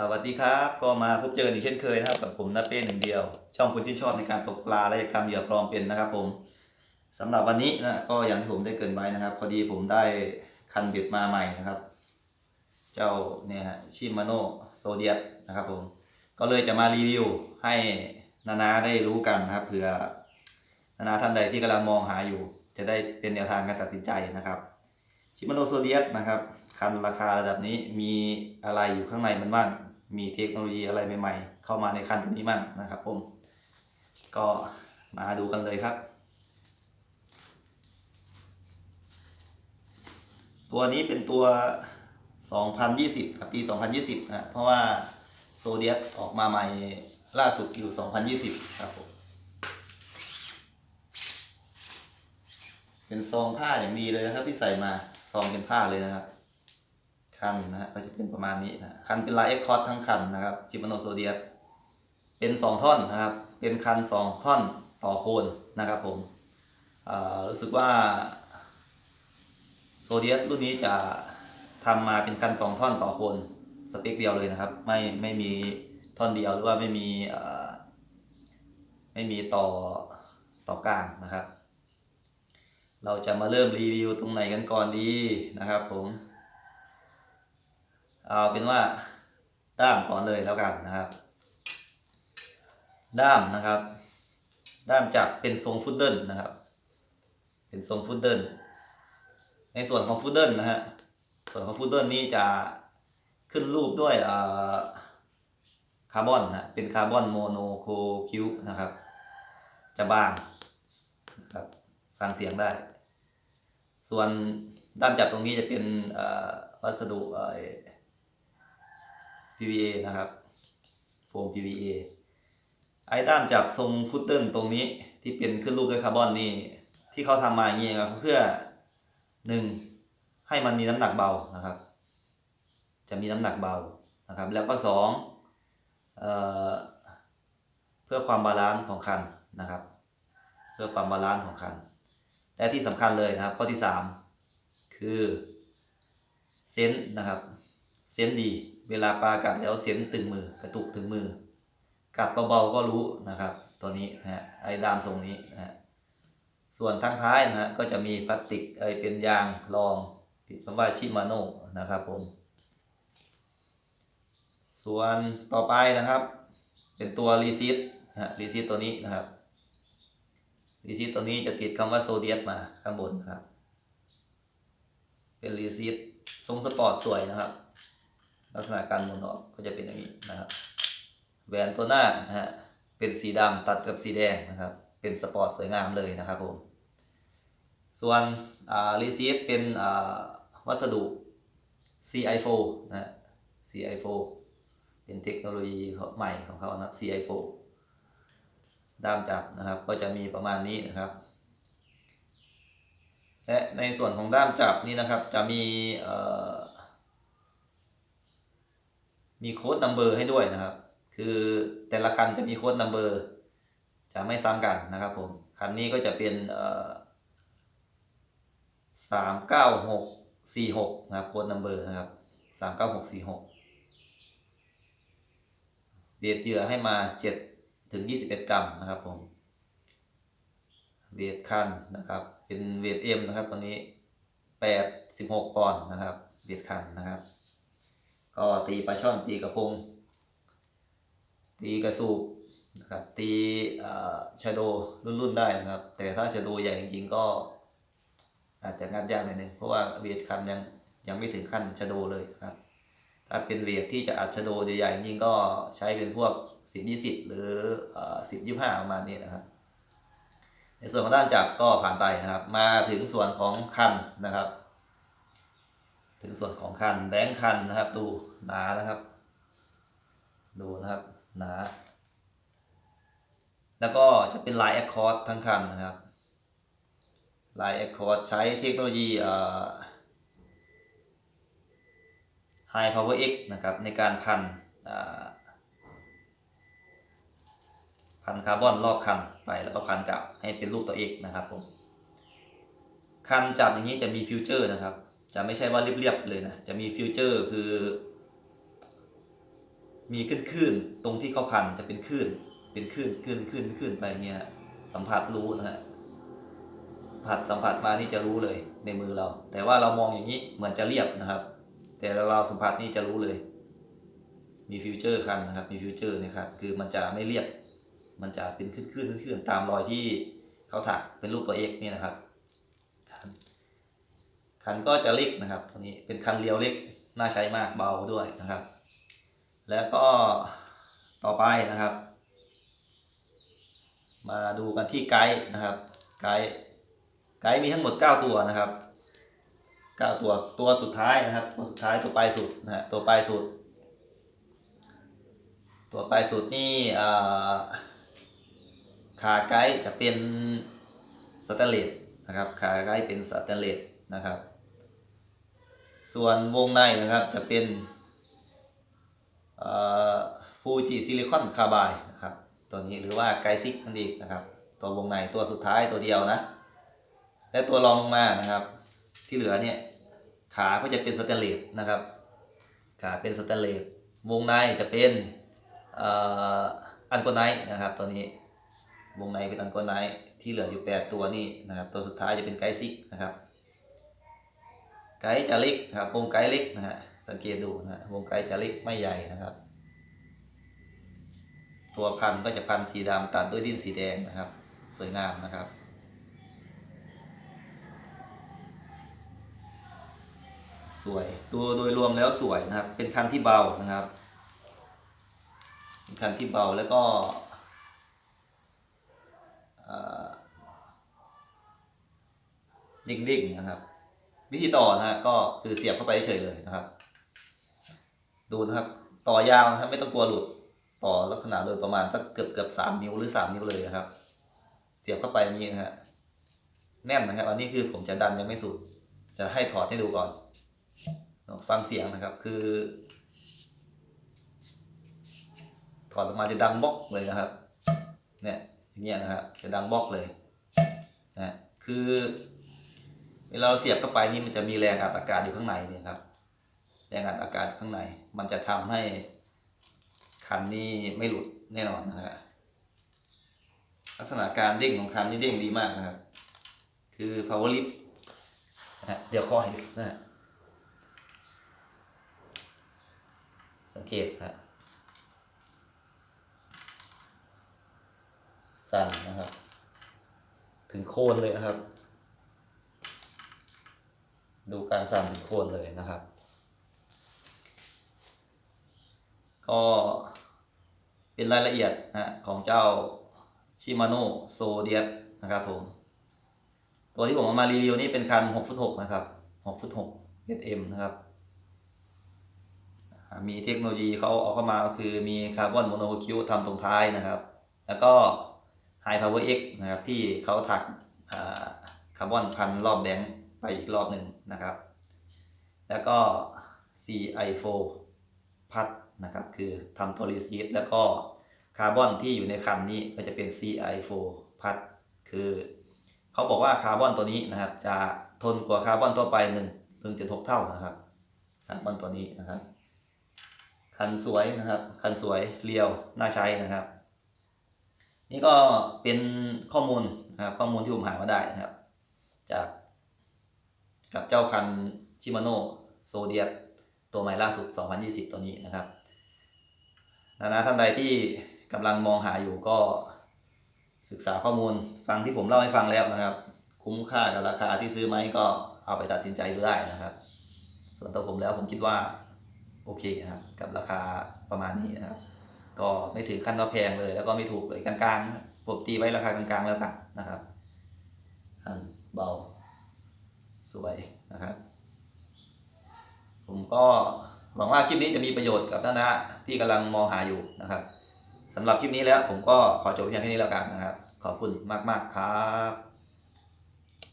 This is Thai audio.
สวัสดีครับ ก็มาพบเจอนอีกเช่นเคยนะครับกับผมนัทเป้หนึ่งเดียว ช่องคนที่ชอบในการตกปลาและทำเหยื่อปลอมเป็นนะครับผมสำหรับวันนี้นะก็อย่างที่ผมได้เกรินไว้นะครับ พอดีผมได้คันเบ็ดมาใหม่นะครับ เจ้าเนี่ยฮะชิมาโนโซเดียสนะครับผมก็เลยจะมารีวิวให้นานาได้รู้กันนะครับเผื่อนานาท่านใดที่กำลังมองหาอยู่ จะได้เป็นแนวทางการตัดสินใจนะครับชิมาโนโซเดียสนะครับคันราคาระดับนี้มีอะไรอยู่ข้างในมันบ้าง มีเทคโนโลยีอะไรใหม่ ๆ เข้ามาในคันตัวนี้บ้างนะครับผม ก็มาดูกันเลยครับ ตัวนี้เป็นตัว 2020ครับปี 2020นะเพราะว่าโซเดียสออกมาใหม่ล่าสุดอยู่ 2020 ครับผมเป็นซองผ้าอย่างดีเลยนะครับที่ใส่มาซองเป็นผ้าเลยนะครับ คันนะฮะก็จะเป็นประมาณนี้นะคันเป็นลายเอ็กคอร์ทั้งคันนะครับจิมโนโซเดียสเป็นสองท่อนนะครับ เป็นคันสองท่อนต่อโคนนะครับผมรู้สึกว่าโซเดียสรุ่นนี้จะทำมาเป็นคันสองท่อนต่อโคนสเปคเดียวเลยนะครับ ไม่ไม่มีท่อนเดียวหรือว่าไม่มีไม่มีต่อต่อกลางนะครับ เราจะมาเริ่มรีวิวตรงไหนกันก่อนดีนะครับผม เอาเป็นว่าด้ามก่อนเลยแล้วกันนะครับ ด้ามนะครับ ด้ามจับเป็นทรงฟุตเดิลนะครับ เป็นทรงฟุตเดิลในส่วนของฟุตเดิลนะฮะส่วนของฟุตเดิลนี้จะขึ้นรูปด้วยคาร์บอนนะเป็นคาร์บอนโมโนโคคิวนะครับ จะบางครับฟังเสียงได้ ส่วนด้ามจับตรงนี้จะเป็นวัสดุ PVA นะครับโฟม PVA ไอ้ด้ามจับทรงฟุตเติ้ลตรงนี้ที่เป็นขึ้นรูปด้วยคาร์บอนนี่ที่เขาทำมาอย่างนี้ครับเพื่อหนึ่งให้มันมีน้ำหนักเบานะครับ จะมีน้ำหนักเบานะครับ แล้วก็สองเอ่อเพื่อความบาลานซ์ของคันนะครับ เพื่อความบาลานซ์ของคันและที่สำคัญเลยนะครับข้อที่สามคือเซนส์นะครับเซนส์ดี เวลาปลากัดแล้วเซนตึงมือกระตุกถึงมือ กัดเบาๆก็รู้นะครับ ตัวนี้นะฮะไอ้ดามทรงนี้นะฮะส่วนทั้งท้ายนะฮะก็จะมีพลาสติกไอ้เป็นยางรองติดคำว่าชิมาโน่นะครับผม ส่วนต่อไปนะครับ เป็นตัวรีซิตฮะรีซิตตัวนี้นะครับรีซีตตัวนี้จะติดคำว่าโซเดียสมาข้างบนนะครับ เป็นรีซีตทรงสปอร์ตสวยนะครับ ลักษณะการหมุนออกก็จะเป็นอย่างนี้นะครับแหวนตัวหน้านะฮะเป็นสีดำตัดกับสีแดงนะครับ เป็นสปอร์ตสวยงามเลยนะครับผมส่วนรีซีตเป็นวัสดุ CI4 นะฮะ CI4 เป็นเทคโนโลยีใหม่ของเขานะครับ CI4 ด้ามจับนะครับก็จะมีประมาณนี้นะครับ และในส่วนของด้ามจับนี่นะครับจะมีเอ่อ มีโค้ดนัมเบอร์ให้ด้วยนะครับ คือแต่ละคันจะมีโค้ดนัมเบอร์จะไม่ซ้ำกันนะครับผม คันนี้ก็จะเป็นสามเก้าหกสี่หกนะครับโค้ดนัมเบอร์นะครับสามเก้าหกสี่หกเบียดเหยื่อให้มาเจ็ดถึง21กรัมนะครับผมเวทคันนะครับ เป็นเวทเอ็มนะครับตอนนี้86ปอนด์นะครับเวทคันนะครับ ก็ตีปลาช่อนตีกระพง ตีกระสูบนะครับตีชาโดรุ่นๆได้นะครับ แต่ถ้าชาโดใหญ่จริงๆก็ อาจจะงัดยากหน่อยนึงเพราะว่าเวทคันยังยังไม่ถึงขั้นชาโดเลยครับ ถ้าเป็นเวทที่จะอัดชาโดใหญ่ๆจริงๆก็ใช้เป็นพวกสิบยี่สิบหรือสิบยี่ห้าประมาณนี้นะครับ ในส่วนของด้านจับก็ผ่านไปนะครับ มาถึงส่วนของคันนะครับ ถึงส่วนของคันแบงค์คันนะครับดู หนานะครับ ดูนะครับหนาแล้วก็จะเป็นลายแอคคอร์ดทั้งคันนะครับลายแอคคอร์ดใช้เทคโนโลยีเอ่อ High Power X นะครับในการพันพันคาร์บอนรอบคันไปแล้วก็พันกลับให้เป็นรูปตัวเอกนะครับผมคันจับอย่างนี้จะมีฟิวเจอร์นะครับ จะไม่ใช่ว่าเรียบๆเลยนะ จะมีฟิวเจอร์คือ มีขึ้นขึ้นๆตรงที่เขาพันจะเป็นขึ้น เป็นขึ้นขึ้นขึ้นขึ้นไปเงี้ยสัมผัสรู้นะฮะสัมผัสสัมผัสมานี่จะรู้เลยในมือเรา แต่ว่าเรามองอย่างนี้เหมือนจะเรียบนะครับ แต่เราสัมผัสนี่จะรู้เลย มีฟิวเจอร์คันนะครับ มีฟิวเจอร์นะครับคือมันจะไม่เรียบ มันจะเป็นขึ้นขึ้นขึ้นตามรอยที่เขาถักเป็นรูปตัวเอกนี่นะครับคันคันก็จะเล็กนะครับตัวนี้เป็นคันเรียวเล็กน่าใช้มากเบาด้วยนะครับ แล้วก็ต่อไปนะครับ มาดูกันที่ไกด์นะครับ ไกด์ไกด์มีทั้งหมด 9 ตัวนะครับ 9 ตัวตัวสุดท้ายนะครับ ตัวสุดท้ายตัวปลายสุดนะฮะตัวปลายสุด ตัวปลายสุดนี่ขาไกด์จะเป็นสแตนเลสนะครับขาไกด์เป็นสแตนเลสนะครับ ส่วนวงในนะครับจะเป็น ฟูจิซิลิคอนคาบายนะครับตัวนี้หรือว่าไกซิกนั่นเองนะครับ ตัววงในตัวสุดท้ายตัวเดียวนะ และตัวรองลงมานะครับ ที่เหลือเนี่ยขาก็จะเป็นสแตนเลสนะครับขาเป็นสแตนเลสวงในจะเป็นอันโกไนนะครับ ตัวนี้วงในเป็นอันโกไนท์ที่เหลืออยู่ 8 ตัวนี่นะครับ ตัวสุดท้ายจะเป็นไกซิกนะครับ ไกจะเล็กนะครับวงไกเล็กนะฮะ สังเกตดูนะฮะวงไกด์จะเล็กไม่ใหญ่นะครับ ตัวพันก็จะพันสีดำตัดด้วยดินสีแดงนะครับ สวยงามนะครับสวยตัวโดยรวมแล้วสวยนะครับ เป็นคันที่เบานะครับ เป็นคันที่เบาแล้วก็เอ่อดิ่งๆนะครับ วิธีต่อนะฮะก็คือเสียบเข้าไปเฉยเลยนะครับ ดูนะครับ ต่อยาวนะครับไม่ต้องกลัวหลุด ต่อลักษณะโดยประมาณสักเกือบเกือบสามนิ้วหรือสามนิ้วเลยนะครับ เสียบเข้าไปนี้นะฮะแน่นนะครับ อันนี้คือผมจะดันยังไม่สุด จะให้ถอดให้ดูก่อน ฟังเสียงนะครับคือ ถอดออกมาจะดังบล็อกเลยนะครับ เนี่ยอย่างเงี้ยนะครับจะดังบล็อกเลยนะคือ เวลาเราเสียบเข้าไปนี่มันจะมีแรงอัดอากาศอยู่ข้างในเนี่ยครับ แรงอัดอากาศข้างใน มันจะทำให้คันนี้ไม่หลุดแน่นอนนะครับลักษณะการเด้งของคันนี่เด้งดีมากนะครับ คือ power lift นะเดี๋ยวข้อให้นะฮะสังเกตนะสั่นนะครับ ถึงโคนเลยนะครับ ดูการสั่นถึงโคนเลยนะครับ ก็เป็นรายละเอียดนะของเจ้าชิมาโนโซเดียสนะครับผม ตัวที่ผมเอามารีวิวนี่เป็นคัน6ฟุต6นะครับ6ฟุต6 SM นะครับ มีเทคโนโลยีเขาเอาเข้ามาก็คือมีคาร์บอนโมโนคิวทำตรงท้ายนะครับ แล้วก็ High Power X นะครับ ที่เขาถักคาร์บอนพันรอบแบงค์ไปอีกรอบหนึ่งนะครับ แล้วก็ CI4 พัด นะครับ คือทำตัวรีซีฟแล้วก็คาร์บอนที่อยู่ในคันนี้ก็จะเป็น CI4 พัดคือเขาบอกว่าคาร์บอนตัวนี้นะครับ จะทนกว่าคาร์บอนทั่วไป1 1.6 เท่านะครับคาร์บอนตัวนี้นะครับ คันสวยนะครับ คันสวยเรียวน่าใช้นะครับ นี่ก็เป็นข้อมูลนะครับข้อมูลที่ผมหามาได้นะครับ จากกับเจ้าคันชิมาโนโซเดียตัวใหม่ล่าสุด 2020 ตัวนี้นะครับ นะนะท่านใดที่กำลังมองหาอยู่ก็ศึกษาข้อมูลฟังที่ผมเล่าให้ฟังแล้วนะครับ คุ้มค่ากับราคาที่ซื้อไหมก็เอาไปตัดสินใจดูได้นะครับ ส่วนตัวผมแล้วผมคิดว่าโอเคนะครับกับราคาประมาณนี้นะครับ ก็ไม่ถือขั้นว่าแพงเลย แล้วก็ไม่ถูกเลยกลางๆนะครับผมตีไว้ราคากลางๆแล้วกันนะครับอันเบาสวยนะครับ ผมก็ หวังว่าคลิปนี้จะมีประโยชน์กับท่านนะที่กำลังมองหาอยู่นะครับสำหรับคลิปนี้แล้วผมก็ขอจบเพียงแค่นี้แล้วกันนะครับ ขอบคุณมาก ๆ ครับ